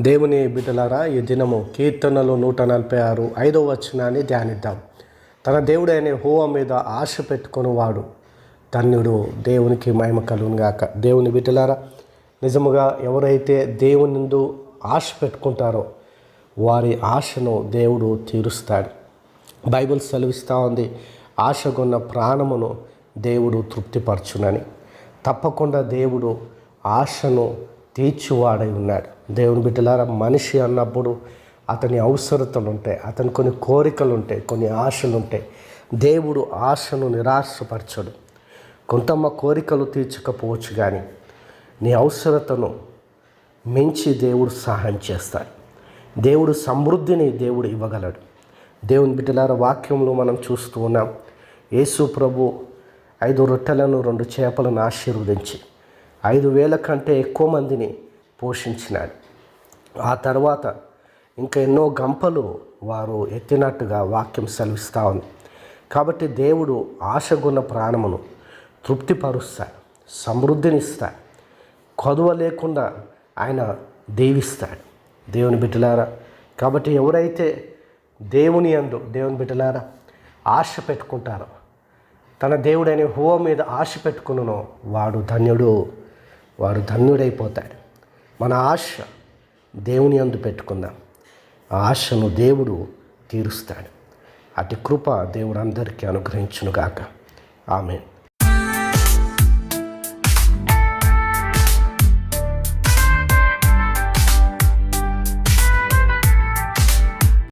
దేవుని బిడ్డలారా ఈ దినము కీర్తనలు నూట నలభై ఆరు ఐదో వచనాన్ని ధ్యానిద్దాం. తన దేవుడైన హోవ మీద ఆశ పెట్టుకునేవాడు. ధన్యుడు దేవునికి మహిమ కలుగునుగాక దేవుని బిడ్డలారా నిజముగా ఎవరైతే దేవుని నుండి ఆశ పెట్టుకుంటారో వారి ఆశను దేవుడు తీరుస్తాడు. బైబిల్ సెలవిస్తూ ఉంది ఆశకున్న ప్రాణమును దేవుడు తృప్తిపరచునని. తప్పకుండా దేవుడు ఆశను తీర్చువాడై ఉన్నాడు. దేవుని బిడ్డలారా మనిషి అన్నప్పుడు అతని అవసరతలు ఉంటాయి అతని కొన్ని కోరికలు ఉంటాయి కొన్ని ఆశలు ఉంటాయి. దేవుడు ఆశను నిరాశపరచడు. కొంతమ్మ కోరికలు తీర్చకపోవచ్చు కానీ నీ అవసరతను మించి దేవుడు సహాయం చేస్తాడు. దేవుడు సమృద్ధిని దేవుడు ఇవ్వగలడు. దేవుని బిడ్డలార వాక్యంలో మనం చూస్తూ ఉన్నాం యేసు ప్రభు ఐదు రొట్టెలను రెండు చేపలను ఆశీర్వదించి ఐదు వేల కంటే ఎక్కువ మందిని పోషించినాడు. ఆ తర్వాత ఇంకా ఎన్నో గంపలు వారు ఎత్తినట్టుగా వాక్యం సెలవిస్తూ ఉంది. కాబట్టి దేవుడు ఆశగున్న ప్రాణమును తృప్తిపరుస్తాడు సమృద్ధినిస్తాడు కొదువ లేకుండా ఆయన దీవిస్తాడు. దేవుని బిడ్డలారా కాబట్టి ఎవరైతే దేవుని అందు దేవుని బిడ్డలారా ఆశ పెట్టుకుంటారో తన దేవుడైన హోవ మీద ఆశ పెట్టుకున్ననో వాడు ధన్యుడు వాడు ధన్యుడైపోతాడు. మన ఆశ దేవుని అందు పెట్టుకుందాం ఆ ఆశను దేవుడు తీరుస్తాడు. అటు కృప దేవుడు అందరికీ అనుగ్రహించునుగాక. ఆమె